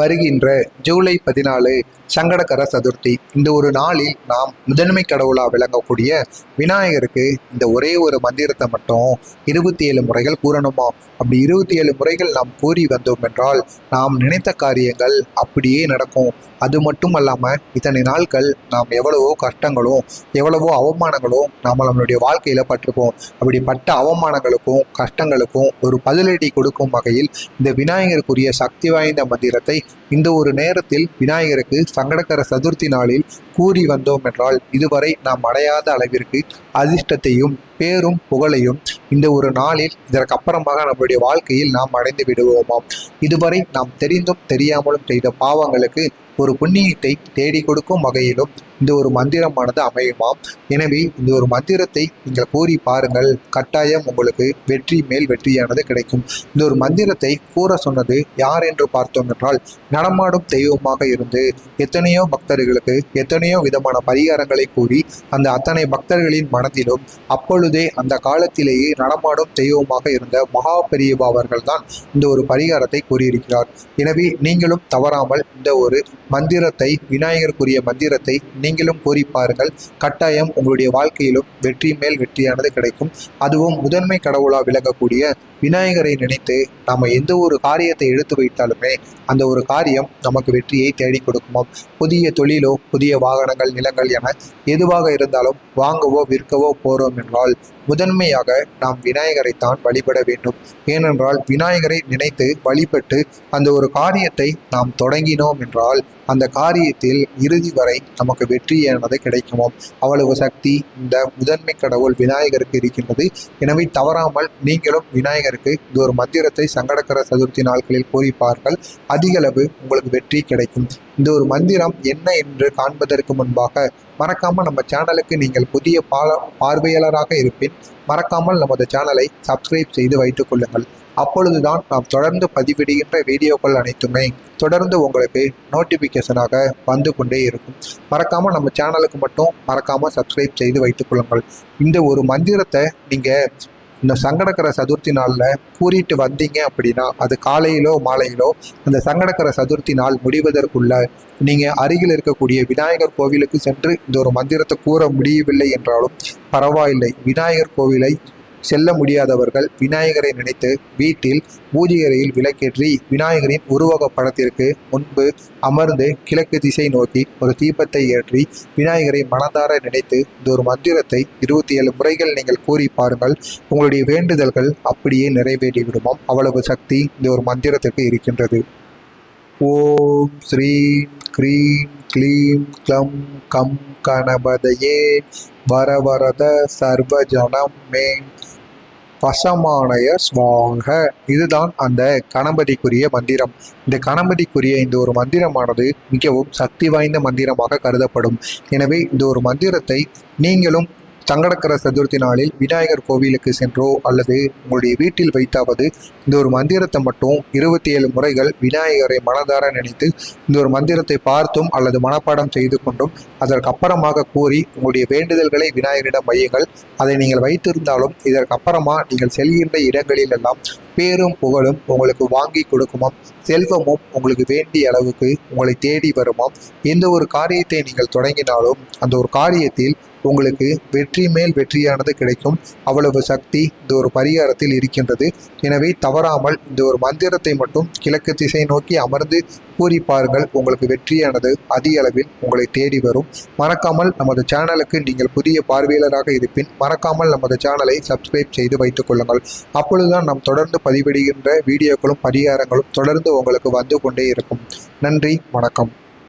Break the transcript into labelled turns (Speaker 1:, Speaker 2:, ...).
Speaker 1: வருகின்ற ஜூலை பதினாலு சங்கடகர சதுர்த்தி. இந்த ஒரு நாளில் நாம் முதன்மை கடவுளாக விளங்கக்கூடிய விநாயகருக்கு இந்த ஒரே ஒரு மந்திரத்தை மட்டும் இருபத்தி ஏழு முறைகள் கூறணுமா? அப்படி இருபத்தி ஏழு முறைகள் நாம் கூறி வந்தோம் என்றால் நாம் நினைத்த காரியங்கள் அப்படியே நடக்கும். அது மட்டும் அல்லாமல் இத்தனை நாட்கள் நாம் எவ்வளவோ கஷ்டங்களும் எவ்வளவோ அவமானங்களும் நாம் நம்மளுடைய வாழ்க்கையில் பட்டிருப்போம். அப்படி பட்ட அவமானங்களுக்கும் கஷ்டங்களுக்கும் ஒரு பதிலடி கொடுக்கும் வகையில் இந்த விநாயகருக்குரிய சக்தி வாய்ந்த மந்திரத்தை இந்த ஒரு நேரத்தில் விநாயகருக்கு சங்கடகர சதுர்த்தி நாளில் கூறி வந்தோம் என்றால் இதுவரை நாம் அடையாத அளவிற்கு அதிர்ஷ்டத்தையும் பேரும் புகழையும் இந்த ஒரு நாளில் இதற்கு அப்புறமாக நம்முடைய வாழ்க்கையில் நாம் அடைந்து விடுவோமாம். இதுவரை நாம் தெரிந்தும் தெரியாமலும் செய்த பாவங்களுக்கு ஒரு புண்ணியத்தை தேடி கொடுக்கும் வகையிலும் இந்த ஒரு மந்திரமானது அமையுமாம். எனவே இந்த ஒரு மந்திரத்தை நீங்கள் கூறி பாருங்கள். கட்டாயம் உங்களுக்கு வெற்றி மேல் வெற்றியானது கிடைக்கும். இந்த ஒரு மந்திரத்தை கூற சொன்னது யார் என்று பார்த்தோம் என்றால் நடமாடும் தெய்வமாக இருந்து எத்தனையோ பக்தர்களுக்கு எத்தனையோ விதமான பரிகாரங்களை கூறி அந்த அத்தனை பக்தர்களின் மனதிலும் அப்பொழுதே அந்த காலத்திலேயே நடமாடும் தெய்வமாக இருந்த மகா பெரியபா அவர்கள் தான் இந்த ஒரு பரிகாரத்தை கூறியிருக்கிறார். எனவே நீங்களும் தவறாமல் இந்த ஒரு மந்திரத்தை விநாயகருக்குரிய மந்திரத்தை நீங்களும் கூறி பாருங்கள் கட்டாயம் உங்களுடைய வாழ்க்கையிலும் வெற்றி மேல் வெற்றியானது கிடைக்கும். அதுவும் முதன்மை கடவுளாக விளங்கக்கூடிய விநாயகரை நினைத்து நாம் எந்த ஒரு காரியத்தை எடுத்து வைத்தாலுமே அந்த ஒரு காரியம் நமக்கு வெற்றியை தேடி கொடுக்குமாம் புதிய தொழிலோ புதிய வாகனங்கள் நிலங்கள் என எதுவாக இருந்தாலும் வாங்கவோ விற்கவோ போகிறோம் என்றால் முதன்மையாக நாம் விநாயகரைத்தான் வழிபட வேண்டும். ஏனென்றால் விநாயகரை நினைத்து வழிபட்டு அந்த ஒரு காரியத்தை நாம் தொடங்கினோம் என்றால் அந்த காரியத்தில் இறுதி வரை நமக்கு வெற்றியானது கிடைக்குமோ? அவ்வளவு சக்தி இந்த முதன்மை கடவுள் விநாயகருக்கு இருக்கின்றது. எனவே தவறாமல் நீங்களும் விநாயகருக்கு இந்த ஒரு மந்திரத்தை சங்கடகர சதுர்த்தி நாட்களில் கூறிப்பார்கள். அதிகளவு உங்களுக்கு வெற்றி கிடைக்கும். இந்த ஒரு மந்திரம் என்ன என்று காண்பதற்கு முன்பாக மறக்காமல் நம்ம சேனலுக்கு நீங்கள் புதிய பால பார்வையாளராக இருப்பின் மறக்காமல் நமது சேனலை சப்ஸ்கிரைப் செய்து வைத்துக் கொள்ளுங்கள். அப்பொழுதுதான் நாம் தொடர்ந்து பதிவிடுகின்ற வீடியோக்கள் அனைத்துமே தொடர்ந்து உங்களுக்கு நோட்டிஃபிகேஷனாக வந்து கொண்டே இருக்கும். மறக்காமல் நம்ம சேனலுக்கு மட்டும் மறக்காமல் சப்ஸ்கிரைப் செய்து வைத்துக் கொள்ளுங்கள். இந்த ஒரு மந்திரத்தை நீங்கள் இந்த சங்கடகர சதுர்த்தி நாளில் கூறிட்டு வந்தீங்க அப்படின்னா அது காலையிலோ மாலையிலோ அந்த சங்கடகர சதுர்த்தி நாள் முடிவதற்குள்ள நீங்கள் அருகில் இருக்கக்கூடிய விநாயகர் கோவிலுக்கு சென்று இந்த ஒரு மந்திரத்தை கூற முடியவில்லை என்றாலும் பரவாயில்லை. விநாயகர் கோவிலை செல்ல முடியாதவர்கள் விநாயகரை நினைத்து வீட்டில் பூஜையறையில் விளக்கேற்றி விநாயகரின் உருவக படத்திற்கு முன்பு அமர்ந்து கிழக்கு திசை நோக்கி ஒரு தீபத்தை ஏற்றி விநாயகரை மனதார நினைத்து இந்த ஒரு மந்திரத்தை இருபத்தி ஏழு முறைகள் நீங்கள் கூறி பாருங்கள். உங்களுடைய வேண்டுதல்கள் அப்படியே நிறைவேறிவிடுமாம். அவ்வளவு சக்தி இந்த ஒரு மந்திரத்திற்கு இருக்கின்றது. ஓம் ஸ்ரீம் கிரீம் க்ளீம் க்ளம் கம் கணபதையே வரவரத சர்வஜனம் மே வசமானய ஸ்வாக இதுதான் அந்த கணபதிக்குரிய மந்திரம். இந்த கணபதிக்குரிய இந்த ஒரு மந்திரமானது மிகவும் சக்தி வாய்ந்த மந்திரமாக கருதப்படும். எனவே இந்த ஒரு மந்திரத்தை நீங்களும் சங்கடக்கர சதுர்த்தி நாளில் விநாயகர் கோவிலுக்கு சென்றோ அல்லது உங்களுடைய வீட்டில் வைத்தாவது இந்த ஒரு மந்திரத்தை மட்டும் இருபத்தி ஏழு முறைகள் விநாயகரை மனதார நினைத்து இந்த ஒரு மந்திரத்தை பார்த்தும் அல்லது மனப்பாடம் செய்து கொண்டும் அதற்கு அப்புறமாக கூறி உங்களுடைய வேண்டுதல்களை விநாயகரிடம் வையுங்கள். அதை நீங்கள் வைத்திருந்தாலும் இதற்கு அப்புறமா நீங்கள் செல்கின்ற இடங்களில் எல்லாம் பேரும் புகழும் உங்களுக்கு வாங்கி கொடுக்குமாம். செல்வமும் உங்களுக்கு வேண்டிய அளவுக்கு உங்களை தேடி வருமாம். எந்த ஒரு காரியத்தை நீங்கள் தொடங்கினாலும் அந்த ஒரு காரியத்தில் உங்களுக்கு வெற்றி மேல் வெற்றியானது கிடைக்கும். அவ்வளவு சக்தி இந்த ஒரு பரிகாரத்தில் இருக்கின்றது. எனவே தவறாமல் இந்த ஒரு மந்திரத்தை மட்டும் கிழக்கு திசை நோக்கி அமர்ந்து கூறி பாருங்கள். உங்களுக்கு வெற்றியானது அதிக அளவில் உங்களை தேடி வரும். மறக்காமல் நமது சேனலுக்கு நீங்கள் புதிய பார்வையாளராக இருப்பின் மறக்காமல் நமது சேனலை சப்ஸ்கிரைப் செய்து வைத்துக் கொள்ளுங்கள். அப்பொழுதுதான் நாம் தொடர்ந்து பதிவிடுகின்ற வீடியோக்களும் பரிகாரங்களும் தொடர்ந்து உங்களுக்கு வந்து கொண்டே இருக்கும். நன்றி வணக்கம்.